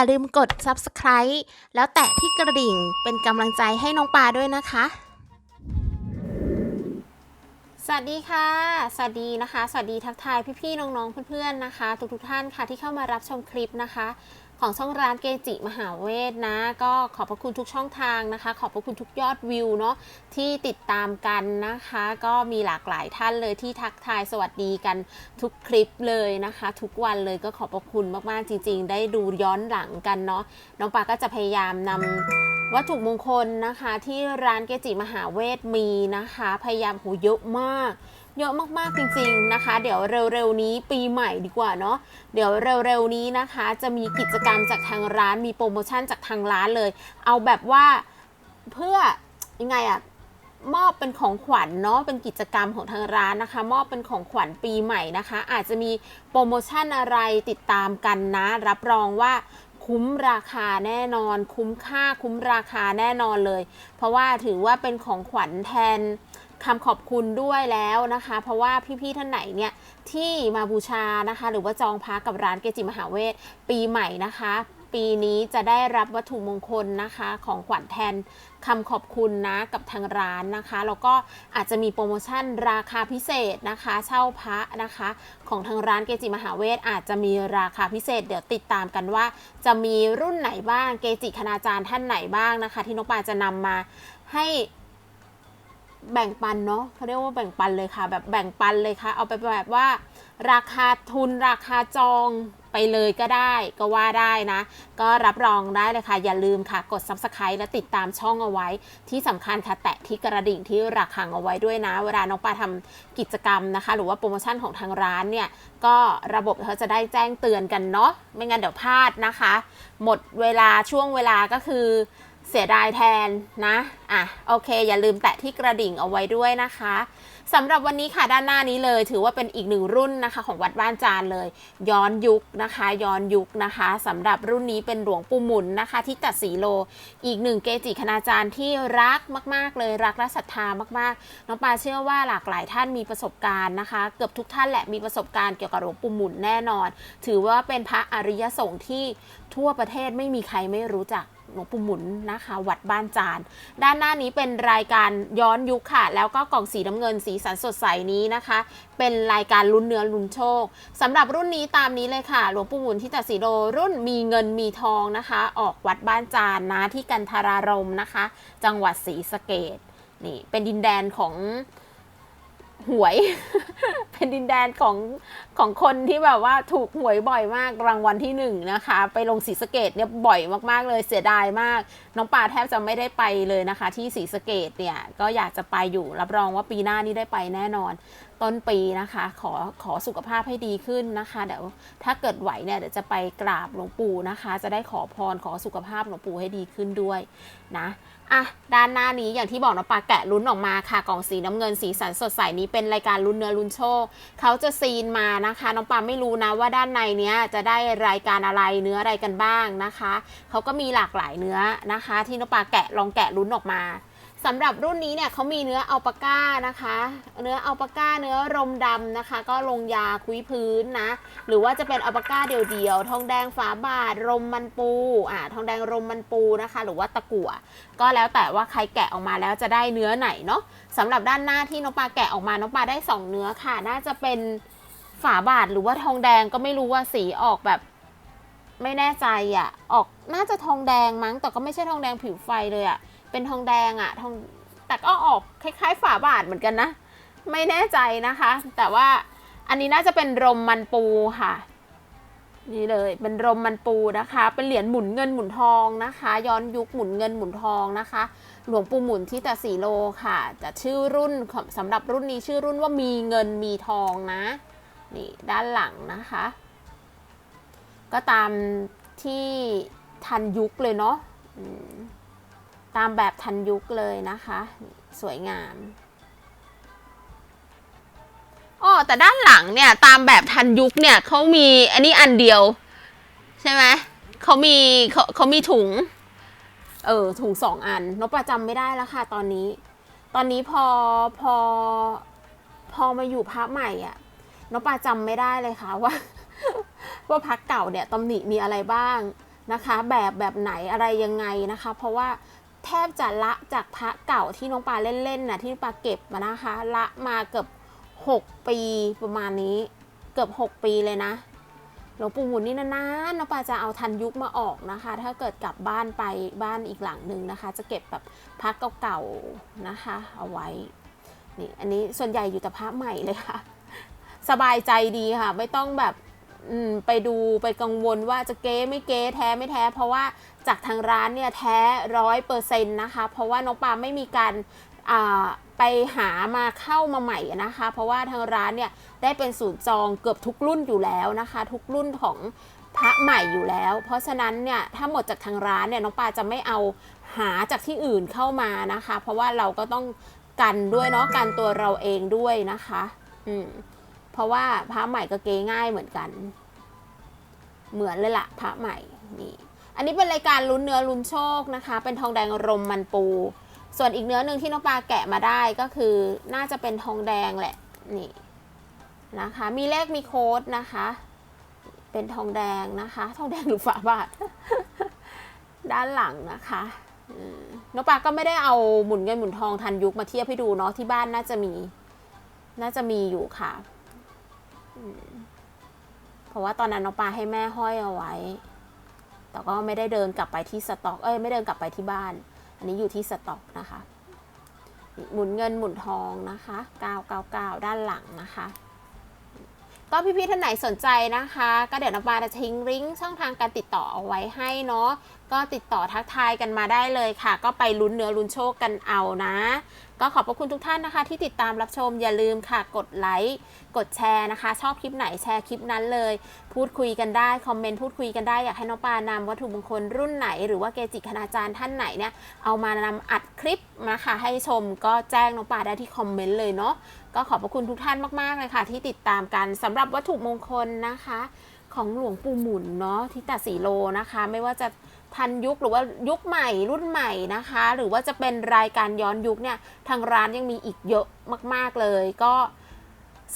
อย่าลืมกด subscribe แล้วแตะที่กระดิ่งเป็นกำลังใจให้น้องปลาด้วยนะคะ สวัสดีค่ะ สวัสดีนะคะ สวัสดีทักทายพี่ๆน้องๆเพื่อนๆนะคะ ทุกๆท่านค่ะที่เข้ามารับชมคลิปนะคะ ของช่องร้านเกจิมหาเวทนะ ก็ขอบพระคุณทุกช่องทางนะคะ ขอบพระคุณทุกยอดวิวเนาะที่ติดตามกันนะคะ ก็มีหลากหลายท่านเลยที่ทักทายสวัสดีกันทุกคลิปเลยนะคะ ทุกวันเลยก็ขอบพระคุณมากๆจริง ๆ ได้ดูย้อนหลังกันเนาะน้องปาก็จะพยายามนำวัตถุมงคลนะคะที่ร้านเกจิมหาเวทมีนะคะ พยายามโหเยอะมาก เยอะมากๆจริงๆนะคะ เดี๋ยวเร็วๆนี้ปีใหม่ดีกว่าเนาะเดี๋ยวเร็วๆนี้นะคะ จะมีกิจกรรมจากทางร้านมีโปรโมชั่นจากทางร้านเลย เอาแบบว่าเพื่อยังไงอะมอบเป็นของขวัญเนาะเป็นกิจกรรมของทางร้านนะคะ มอบเป็นของขวัญปีใหม่นะคะ อาจจะมีโปรโมชั่นอะไรติดตามกันนะ รับรองว่าคุ้มราคาแน่นอน คุ้มค่าคุ้มราคาแน่นอนเลย เพราะว่าถือว่าเป็นของขวัญแทน คำขอบคุณด้วยแล้วนะคะ เพราะว่าพี่ๆท่านไหนเนี่ยที่มาบูชานะคะ หรือว่าจองพักกับร้านเกจิมหาเวทปีใหม่นะคะ ปีนี้จะได้รับวัตถุมงคลนะคะ ของขวัญแทนคำขอบคุณนะกับทางร้านนะคะ แล้วก็อาจจะมีโปรโมชั่นราคาพิเศษนะคะ เช่าพระนะคะ ของทางร้านเกจิมหาเวทอาจจะมีราคาพิเศษ เดี๋ยวติดตามกันว่า จะมีรุ่นไหนบ้างเกจิคณาจารย์ท่านไหนบ้างนะคะ ที่นกปาจะนำมาให้ แบ่งปันเนาะเขาเรียกว่าแบ่งปันเลยค่ะ แบบแบ่งปันเลยค่ะ เอาไปแบบว่า ราคาทุนราคาจองไปเลยก็ได้ก็ว่าได้นะ ก็รับรองได้เลยค่ะ อย่าลืมค่ะ กด subscribe และติดตามช่องเอาไว้ ที่สำคัญค่ะ แตะที่กระดิ่งที่ระฆังเอาไว้ด้วยนะ เวลาน้องปลาทำกิจกรรมนะคะ หรือว่าโปรโมชั่นของทางร้านเนี่ย ก็ระบบเขาจะได้แจ้งเตือนกันเนาะไม่งั้นเดี๋ยวพลาดนะคะ หมดเวลาช่วงเวลาก็คือ เสียดายแทนนะ อะ โอเค อย่าลืมแตะที่กระดิ่งเอาไว้ด้วยนะคะ สำหรับวันนี้ค่ะด้านหน้านี้เลย ถือว่าเป็นอีกหนึ่งรุ่นนะคะของวัดบ้านจานเลย ย้อนยุคนะคะ ย้อนยุคนะคะสำหรับรุ่นนี้เป็นหลวงปู่หมุนนะคะ ที่ตัดสีโล อีกหนึ่งเกจิคณาจารย์ที่รักมาก ๆ เลยรักและศรัทธามากๆน้องปาเชื่อว่าหลากหลายท่านมีประสบการณ์นะคะ เกือบทุกท่านแหละมีประสบการณ์เกี่ยวกับหลวงปู่หมุนแน่นอน ถือว่าเป็นพระอริยสงฆ์ที่ทั่วประเทศไม่มีใครไม่รู้จักหลวงปู่หมุนนะคะ วัดบ้านจาน ด้านหน้านี้เป็นรายการย้อนยุคค่ะ แล้วก็กล่องสีน้ำเงินสีสันสดใสนี้นะคะ เป็นรายการลุ้นเนื้อลุ้นโชคสำหรับรุ่นนี้ตามนี้เลยค่ะ หลวงปู่หมุนที่ตัดสีโลรุ่นมีเงินมีทองนะคะ ออกวัดบ้านจานนะที่กันทารารมนะคะ จังหวัดศรีสะเกดนี่เป็นดินแดนของ หวย เป็นดินแดนของของคนที่แบบว่าถูกหวยบ่อยมากรางวัลที่หนึ่งนะคะ ไปลงศรีสะเกดเนี่ยบ่อยมากๆเลยเสียดายมาก น้องปลาแทบจะไม่ได้ไปเลยนะคะ ที่ศรีสะเกดเนี่ยก็อยากจะไปอยู่รับรองว่าปีหน้านี่ได้ไปแน่นอน ต้นปีนะคะ ขอขอสุขภาพให้ดีขึ้นนะคะเดี๋ยวถ้าเกิดไหวเนี่ยเดี๋ยวจะไปกราบหลวงปู่นะคะ จะได้ขอพรขอสุขภาพหลวงปู่ให้ดีขึ้นด้วยนะ อะด้านหน้านี้อย่างที่บอกน้องปลาแกะลุ้นออกมาค่ะกล่องสีน้ำเงินสีสันสดใสนี้เป็นรายการลุ้นเนื้อลุ้นโชคเขาจะซีนมานะคะ น้องปาไม่รู้นะว่าด้านในเนี้ยจะได้รายการอะไรเนื้ออะไรกันบ้างนะคะเขาก็มีหลากหลายเนื้อนะคะ ที่น้องปาแกะลองแกะลุ้นออกมา สำหรับรุ่นนี้เนี่ยเขามีเนื้ออัลปาก้านะคะ เนื้ออัลปาก้าเนื้อรมดำนะคะ ก็ลงยาคุยพื้นนะ หรือว่าจะเป็นอัลปาก้าเดียวๆทองแดงฝาบาทรมมันปูอ่าทองแดงรมมันปูนะคะ หรือว่าตะกั่วก็แล้วแต่ว่าใครแกะออกมาแล้วจะได้เนื้อไหนเนาะสำหรับด้านหน้าที่น้องปลาแกะออกมาน้องปลาได้สองเนื้อค่ะ น่าจะเป็นฝาบาทหรือว่าทองแดงก็ไม่รู้ว่าสีออกแบบไม่แน่ใจอะออกน่าจะทองแดงมั้งแต่ก็ไม่ใช่ทองแดงผิวไฟเลยอะ เป็นทองแดงอะทองแต่ก็ออกคล้ายๆฝาบาทเหมือนกันนะ ไม่แน่ใจนะคะ แต่ว่าอันนี้น่าจะเป็นรมมันปูค่ะ นี่เลยเป็นรมมันปูนะคะ เป็นเหรียญหมุนเงินหมุนทองนะคะ ย้อนยุคหมุนเงินหมุนทองนะคะ หลวงปู่หมุนที่ตะสีโลค่ะจะชื่อรุ่นของสำหรับรุ่นนี้ชื่อรุ่นว่ามีเงินมีทองนะนี่ด้านหลังนะคะ ก็ตามที่ทันยุคเลยเนาะ ตามแบบทันยุคเลยนะคะ สวยงามอ๋อแต่ด้านหลังเนี่ยตามแบบทันยุคเนี่ยเขามีอันนี้อันเดียว ใช่ไหมเขามีเขาเขามีถุง เออถุงสองอันนกประจำไม่ได้แล้วค่ะ ตอนนี้ ตอนนี้พอพอพอมาอยู่พักใหม่อะ่ะนกปลาจำไม่ได้เลยค่ะว่า ว่าพักเก่าเนี่ยตำหนิมีอะไรบ้างนะคะ แบบแบบไหนอะไรยังไงนะคะ เพราะว่า แทบจะละจากพระเก่าที่น้องปลาเล่นๆนะที่น้องปลาเก็บมานะคะ ละมาเกือบ6 ปีประมาณนี้ เกือบ 6 ปีเลยนะหลวงปู่หมุนนี่นานๆน้องปลาจะเอาทันยุคมาออกนะคะ ถ้าเกิดกลับบ้านไปบ้านอีกหลังหนึ่งนะคะ จะเก็บแบบพระเก่าๆนะคะ เอาไว้นี่อันนี้ส่วนใหญ่อยู่แต่พระใหม่เลยค่ะ สบายใจดีค่ะ ไม่ต้องแบบ ไปดูไปกังวลว่าจะเก๊ไม่เก๊แท้ไม่แท้ เพราะว่าจากทางร้านเนี่ยแท้ร้อยเปอร์เซ็นต์นะคะ เพราะว่าน้องปาไม่มีการไปหามาเข้ามาใหม่นะคะ เพราะว่าทางร้านเนี่ยได้เป็นสูตรจองเกือบทุกรุ่นอยู่แล้วนะคะ ทุกรุ่นของพระใหม่อยู่แล้ว เพราะฉะนั้นเนี่ยถ้าหมดจากทางร้านเนี่ยน้องปาจะไม่เอาหาจากที่อื่นเข้ามานะคะ เพราะว่าเราก็ต้องกันด้วยเนาะกันตัวเราเองด้วยนะคะ อืม ราะว่าพระใหม่ก็เกง่ายเหมือนกัน เหมือนเลยละพระใหม่นี่ อันนี้เป็นรายการลุ้นเนื้อลุ้นโชคนะคะ เป็นทองแดงรมมันปู ส่วนอีกเนื้อหนึ่งที่น้องปลาแกะมาได้ก็คือน่าจะเป็นทองแดงแหละนี่นะคะ มีเลขมีโค้ดนะคะ เป็นทองแดงนะคะ ทองแดงหรือฝาบาท ด้านหลังนะคะน้องปลาก็ไม่ได้เอาหมุนเงินหมุนทองทันยุคมาเทียบให้ดูเนาะที่บ้านน่าจะมี น่าจะมีอยู่ค่ะ เพราะว่าตอนนั้นน้องปลาให้แม่ห้อยเอาไว้ แต่ก็ไม่ได้เดินกลับไปที่สต็อก เอ้ยไม่เดินกลับไปที่บ้าน อันนี้อยู่ที่สต็อกนะคะ หมุนเงินหมุนทองนะคะ999 ด้านหลังนะคะก็พี่ๆท่านไหนสนใจนะคะ ก็เดี๋ยวน้องปลาจะทิ้งลิงก์ช่องทางการติดต่อเอาไว้ให้เนาะก็ติดต่อทักทายกันมาได้เลยค่ะ ก็ไปลุ้นเนื้อลุ้นโชคกันเอานะ ก็ขอบพระคุณทุกท่านนะคะ ที่ติดตามรับชมอย่าลืมค่ะ กดไลค์กดแชร์นะคะ ชอบคลิปไหนแชร์คลิปนั้นเลย พูดคุยกันได้คอมเมนต์พูดคุยกันได้อยากให้น้องปานำวัตถุมงคลรุ่นไหน หรือว่าเกจิคณาจารย์ท่านไหนเนี่ยเอามานำอัดคลิปนะคะให้ชมก็แจ้งน้องปาได้ที่คอมเมนต์เลยเนาะก็ขอบพระคุณทุกท่านมากๆเลยค่ะ ที่ติดตามกันสำหรับวัตถุมงคลนะคะ ของหลวงปู่หมุนเนาะที่ตาสีโลนะคะ ไม่ว่าจะ ทันยุคหรือว่ายุคใหม่รุ่นใหม่นะคะ หรือว่าจะเป็นรายการย้อนยุคเนี่ยทางร้านยังมีอีกเยอะมาก ๆ เลย ก็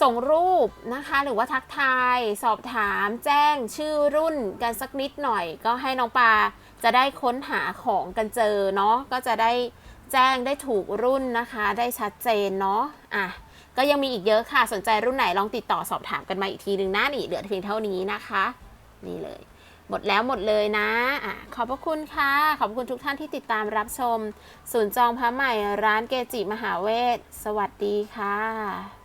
ส่งรูปนะคะ หรือว่าทักทาย สอบถาม แจ้งชื่อรุ่นกันสักนิดหน่อย ก็ให้น้องปลาจะได้ค้นหาของกันเจอเนาะก็จะได้แจ้งได้ถูกรุ่นนะคะ ได้ชัดเจนเนาะอะก็ยังมีอีกเยอะค่ะสนใจรุ่นไหนลองติดต่อสอบถามกันมาอีกทีหนึ่งนะนี่เหลือเพียงเท่านี้นะคะ นี่เลย หมดแล้วหมดเลยนะอะขอบพระคุณค่ะ ขอบคุณทุกท่านที่ติดตามรับชม ศูนย์จองพระใหม่ร้านเกจิมหาเวท สวัสดีค่ะ